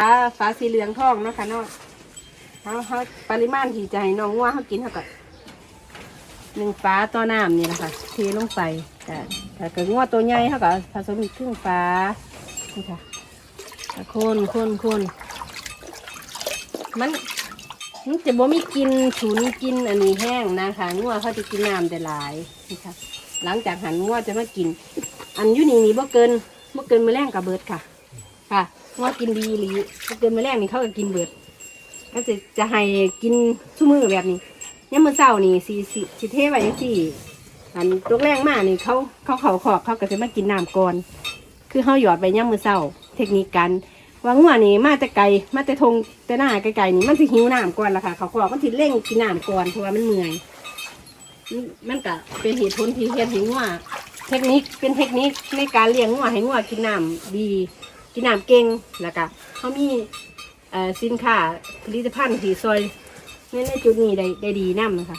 ฟ้าฟ้าสีเหลืองทองเนาะค่ะเนาะเขาเขาปริมาณที่จะให้น้องงัวเขากินเท่ากับหนึ่งฟ้าต่อน้ำนี่แหละค่ะเทลงไปแต่แต่ก็งัวตัวใหญ่เขาก็ผสมอีกครึ่งฟ้านี่ค่ะแล้วคนคนคนมันมันจะบ่มีกินฉุนกินอันนี้แห้งนะคะงัวเขาจะกินน้ำแต่หลายนี่ค่ะหลังจากหันงัวจะมากิน อันยูนี่นี่บ่เกินบ่เกินมือแรงกับเบิดค่ะ ค่ะงัวกินดีหรือเกินมื้อแรงนี่เขาก็กินเบิดก็จะจะให้กินซุมื้อแบบนี้ยามมื้อเช้านี่สิสิสิเทไว้จังซี่อันตกแรงมากนี่เขาเขาเขาขอบเขาก็จะมากินน้ำก่อนคือเขาหยอดไปยามมื้อเช้า เทคนิคการว่างัวนี่มาแต่ไกลมาแต่ทงแต่หน้าไกลๆนี่มันสิหิวน้ำก่อนละค่ะเขาขอบมันสิเร่งกินน้ำก่อนเพราะว่ามันเมื่อยมันก็เป็นเหตุผลที่เฮ็ดให้งัวเทคนิคเป็นเทคนิคในการเลี้ยงงัวให้งัวกินน้ำดี กินน้ำเก่งแล้วก็เขามีสินค้าผลิตภัณฑ์ที่ซอยในในจุดนี้ได้ได้ดีน้ำนะคะ